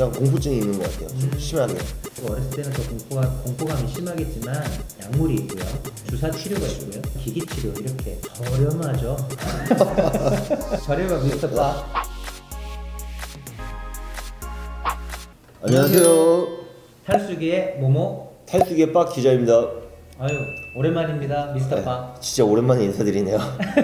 그냥 공포증이 있는 것 같아요. 좀 심하게. 어렸을 때는 더 공포가, 공포감이 심하겠지만 약물이 있고요. 주사 치료가 있고요. 기기 치료 이렇게 저렴하죠. 저렴한 미스터바. 안녕하세요. 탈수기의 모모. 탈수기의 빡 기자입니다. 아유 오랜만입니다, 미스터바. 진짜 오랜만에 인사드리네요.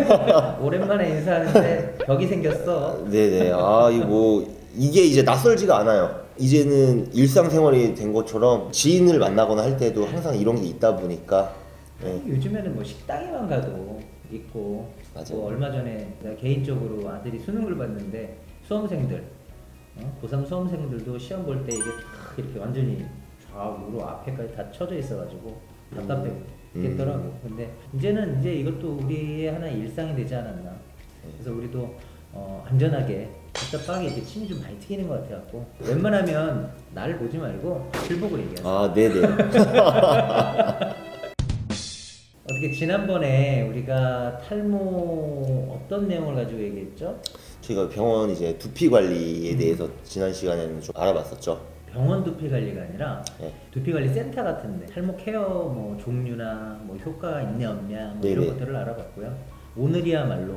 오랜만에 인사하는데 벽이 생겼어. 네네. 아, 이거 뭐, 이게 이제 낯설지가 않아요. 이제는 일상생활이 된 것처럼 지인을 만나거나 할 때도 항상 이런 게 있다 보니까. 네. 요즘에는 뭐 식당에만 가도 있고 맞아요. 뭐 얼마 전에 내가 개인적으로 아들이 수능을 봤는데 수험생들 어? 고3 수험생들도 시험 볼 때 이게 탁 이렇게 완전히 좌우로 앞에까지 다 쳐져 있어가지고 답답했겠더라고 음. 근데 이제는 이제 이것도 우리의 하나의 일상이 되지 않았나 그래서 우리도 어, 안전하게 답답하게 이제 침이 좀 많이 튀기는 것 같아갖고 웬만하면 나를 보지 말고 실복을 얘기하세요 아, 네네. 어떻게 지난번에 우리가 탈모 어떤 내용을 가지고 얘기했죠? 저희가 병원 이제 두피 관리에 대해서 지난 시간에는 좀 알아봤었죠. 병원 두피 관리가 아니라 네. 두피 관리 센터 같은데 탈모 케어 뭐 종류나 뭐 효과가 있냐 없냐 뭐 이런 네네. 것들을 알아봤고요. 오늘이야말로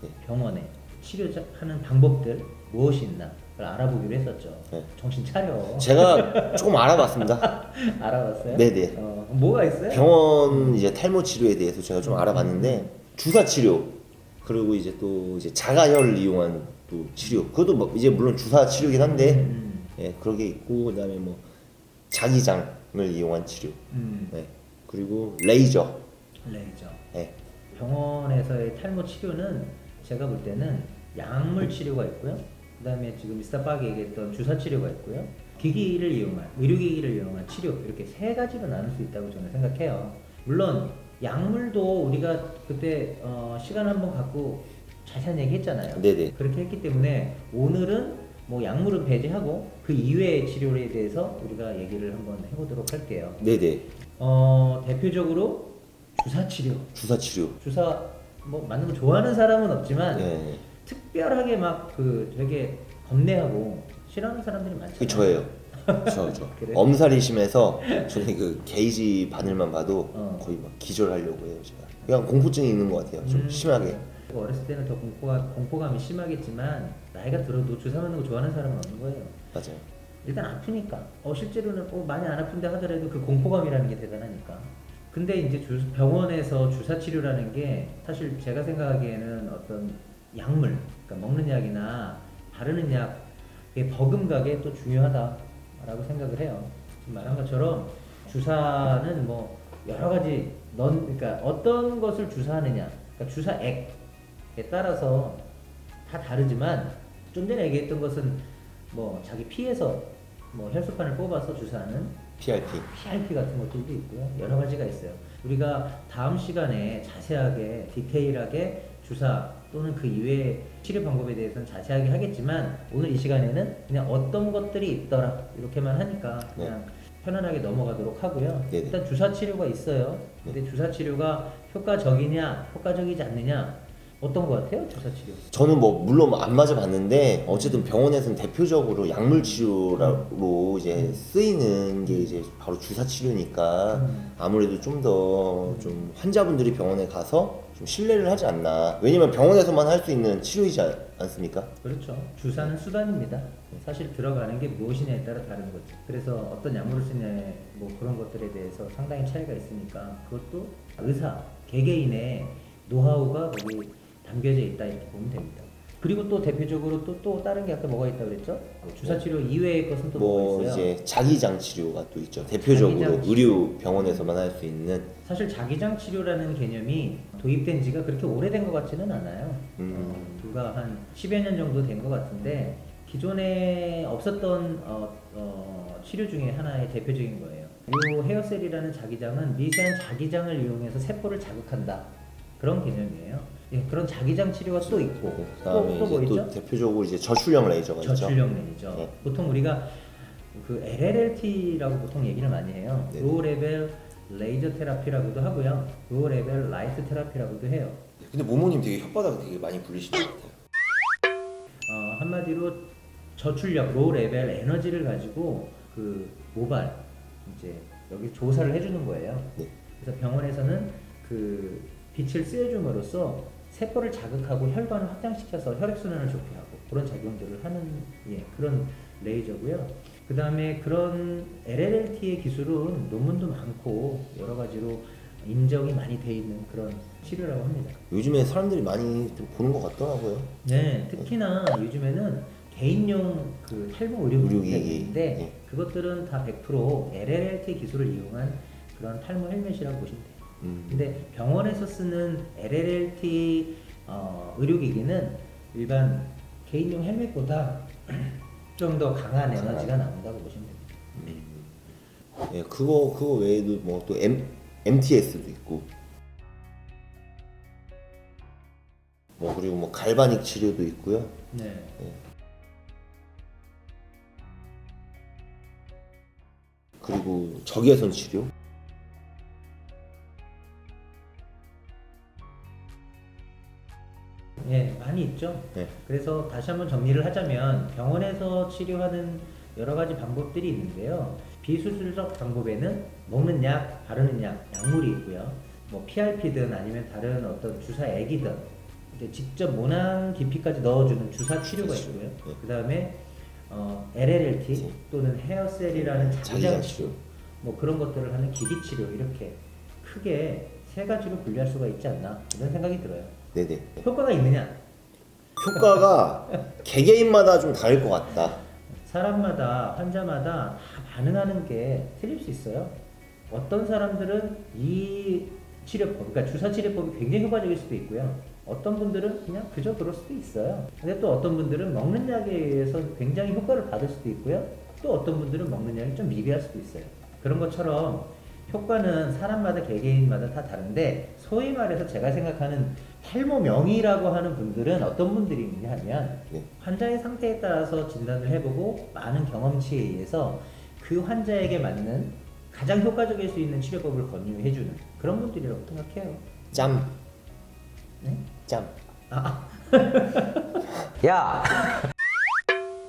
네. 병원에 치료하는 방법들 무엇이 있나 알아보기로 했었죠. 네. 정신 차려. 제가 조금 알아봤습니다. 알아봤어요? 네네. 어, 뭐가 있어요? 병원 이제 탈모 치료에 대해서 제가 좀 알아봤는데 주사 치료 그리고 이제 또 이제 자가혈 이용한 또 치료 그것도 뭐 이제 물론 주사 치료긴 한데 음, 예 그런 게 있고 그다음에 뭐 자기장을 이용한 치료 음, 네 그리고 레이저 레이저. 예 병원에서의 탈모 치료는 제가 볼 때는 약물 치료가 있고요. 그 다음에 지금 미스터 박이 얘기했던 주사 치료가 있고요. 기기를 이용한 의료기기를 이용한 치료 이렇게 세 가지로 나눌 수 있다고 저는 생각해요. 물론 약물도 우리가 그때 어, 시간 한번 갖고 자세한 얘기 했잖아요. 네네 그렇게 했기 때문에 오늘은 뭐 약물은 배제하고 그 이외의 치료에 대해서 우리가 얘기를 한번 해보도록 할게요. 네네 어, 대표적으로 주사 치료. 주사 치료 주사 뭐 맞는 거 좋아하는 사람은 없지만 예 특별하게 막 그 되게 겁내하고 싫어하는 사람들이 많잖아요. 그 저예요 저 저. 그래? 엄살이 심해서 저는 그 게이지 바늘만 봐도 어. 거의 막 기절하려고 해요 제가 그냥 공포증이 있는 것 같아요 좀 음, 심하게 어렸을 때는 더 공포가 공포감이 심하겠지만 나이가 들어도 주사 맞는 거 좋아하는 사람은 없는 거예요. 맞아요 일단 아프니까. 어 실제로는 어, 많이 안 아픈데 하더라도 그 공포감이라는 게 대단하니까. 근데 이제 주, 병원에서 주사 치료라는 게 사실 제가 생각하기에는 어떤 약물, 그러니까 먹는 약이나 바르는 약의 버금가게 또 중요하다라고 생각을 해요. 말한 것처럼 주사는 뭐 여러 가지 넌 그러니까 어떤 것을 주사하느냐, 그러니까 주사액에 따라서 다 다르지만 좀 전에 얘기했던 것은 뭐 자기 피에서 뭐 혈소판을 뽑아서 주사하는 PRP PRP 같은 것들도 있고요. 여러 가지가 있어요. 우리가 다음 시간에 자세하게 디테일하게 주사 또는 그 이외의 치료 방법에 대해서는 자세하게 하겠지만 오늘 이 시간에는 그냥 어떤 것들이 있더라 이렇게만 하니까 그냥 편안하게 넘어가도록 하고요. 네네. 일단 주사 치료가 있어요. 근데 주사 치료가 효과적이냐 효과적이지 않느냐 어떤 것 같아요? 주사 치료. 저는 뭐 물론 안 맞아봤는데 어쨌든 병원에서는 대표적으로 약물 치료로 이제 쓰이는 게 이제 바로 주사 치료니까 음. 아무래도 좀더좀 환자분들이 병원에 가서 좀 신뢰를 하지 않나 왜냐면 병원에서만 할 수 있는 치료이지 않, 않습니까? 그렇죠. 주사는 수단입니다. 사실 들어가는 게 무엇이냐에 따라 다른 거죠. 그래서 어떤 약물을 쓰냐에 뭐 그런 것들에 대해서 상당히 차이가 있으니까 그것도 의사 개개인의 노하우가 거기 담겨져 있다 이렇게 보면 됩니다. 그리고 또 대표적으로 또 또 다른 게 아까 뭐가 있다고 그랬죠? 주사 치료 이외의 것은 또 뭐 뭐가 있어요? 이제 자기장 치료가 또 있죠 대표적으로 자기장 치료. 의료 병원에서만 할 수 있는 사실 자기장 치료라는 개념이 도입된 지가 그렇게 오래된 것 같지는 않아요. 음. 어, 불과 한 10여 년 정도 된 것 같은데 기존에 없었던 어, 어, 치료 중에 하나의 대표적인 거예요. 이 헤어셀이라는 자기장은 미세한 자기장을 이용해서 세포를 자극한다. 그런 개념이에요. 예, 그런 자기장 치료가 또 있고 그다음에 또뭐 이제 있죠? 또 대표적으로 이제 저출력 레이저가 있죠 저출력 레이저. 네. 보통 우리가 그 LLT라고 보통 얘기를 많이 해요. 네. 로우 레벨 레이저 테라피라고도 하고요. 로우 레벨 라이트 테라피라고도 해요. 근데 모모님 되게 혓바닥 되게 많이 불리시는 것 같아요 어, 한마디로 저출력 로우 레벨 에너지를 가지고 그 모발 이제 여기 조사를 해주는 거예요. 네. 그래서 병원에서는 그 빛을 쐬줌으로써 세포를 자극하고 혈관을 확장시켜서 혈액순환을 좋게 하고 그런 작용들을 하는 예, 그런 레이저고요. 그 다음에 그런 LLLT의 기술은 논문도 많고 여러 가지로 인정이 많이 돼 있는 그런 치료라고 합니다. 요즘에 사람들이 많이 좀 보는 것 같더라고요. 네, 특히나 요즘에는 개인용 그 탈모 의료 기기. 있는데 예. 그것들은 다 100% LLLT 기술을 이용한 그런 탈모 헬멧이라고 보시면 돼요. 음. 근데 병원에서 쓰는 LLLT 어, 의료기기는 일반 개인용 헬멧보다 좀 더 강한. 에너지가 나온다고 보시면 됩니다. 예, 그거 그거 외에도 뭐 또 MTS도 있고 뭐 그리고 뭐 갈바닉 치료도 있고요. 네. 그리고 적외선 치료. 예, 많이 있죠. 네. 그래서 다시 한번 정리를 하자면 병원에서 치료하는 여러 가지 방법들이 있는데요. 비수술적 방법에는 먹는 약, 바르는 약, 약물이 있고요. 뭐 PRP든 아니면 다른 어떤 주사액이든 이제 직접 모낭 깊이까지 넣어주는 주사 치료가 그렇죠. 있고요. 네. 그 다음에 어, LLLT 네. 또는 헤어셀이라는 자기장. 치료, 뭐 그런 것들을 하는 기기 치료 이렇게 크게 세 가지로 분류할 수가 있지 않나 이런 생각이 들어요. 네네. 효과가 있느냐? 효과가 개개인마다 좀 다를 것 같다. 사람마다 환자마다 다 반응하는 게 틀릴 수 있어요. 어떤 사람들은 이 치료법, 그러니까 주사 치료법이 굉장히 효과적일 수도 있고요. 어떤 분들은 그냥 그저 그럴 수도 있어요. 근데 또 어떤 분들은 먹는 약에 의해서 굉장히 효과를 받을 수도 있고요. 또 어떤 분들은 먹는 약이 좀 미비할 수도 있어요. 그런 것처럼 효과는 사람마다 개개인마다 다 다른데 소위 말해서 제가 생각하는 탈모 명의라고 하는 분들은 어떤 분들이 있느냐 하면 네. 환자의 상태에 따라서 진단을 해보고 많은 경험치에 의해서 그 환자에게 맞는 가장 효과적일 수 있는 치료법을 권유해주는 그런 분들이라고 생각해요. 짬. 네? 짬. 야!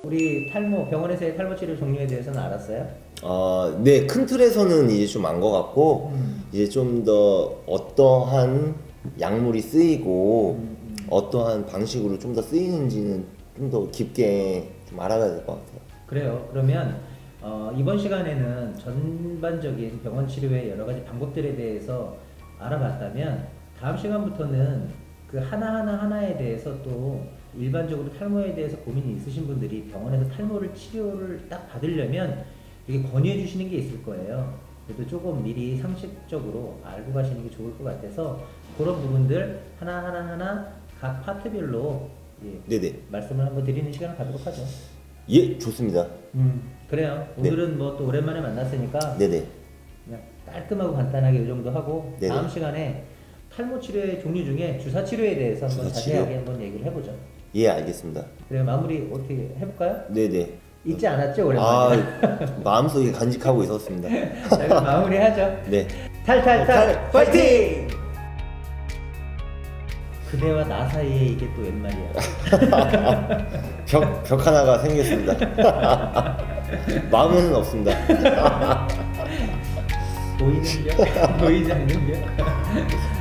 우리 탈모 병원에서의 탈모 치료 종류에 대해서는 알았어요? 아, 네, 큰 틀에서는 이제 좀 안 것 같고, 음. 이제 좀 더 어떠한 약물이 쓰이고, 음, 음. 어떠한 방식으로 좀 더 쓰이는지는 좀 더 깊게 좀 알아가야 될 것 같아요. 그래요. 그러면 어, 이번 시간에는 전반적인 병원 치료의 여러 가지 방법들에 대해서 알아봤다면 다음 시간부터는 그 하나하나 하나에 대해서 또 일반적으로 탈모에 대해서 고민이 있으신 분들이 병원에서 탈모를 치료를 딱 받으려면 이게 권유해 주시는 게 있을 거예요. 그래도 조금 미리 상식적으로 알고 가시는 게 좋을 것 같아서 그런 부분들 하나 하나 하나 각 파트별로 예, 네네. 말씀을 한번 드리는 시간을 갖도록 하죠. 예, 좋습니다. 음 그래요. 네. 오늘은 뭐 또 오랜만에 만났으니까 네네. 그냥 깔끔하고 간단하게 이 정도 하고 네네. 다음 시간에 탈모 치료의 종류 중에 주사 치료에 대해서 한번 주사 치료? 자세하게 한번 얘기를 해보죠. 예, 알겠습니다. 그래 마무리 어떻게 해볼까요? 네네. 잊지 않았죠 오랜만에. 아, 마음속에 간직하고 있었습니다. 자 그럼 마무리하죠. 네. 탈탈 탈 파이팅! 그대와 나 사이에 이게 또 웬 말이야. 벽, 벽 하나가 생겼습니다. 마음은 없습니다. 보이는 벽, 보이지 않는 벽.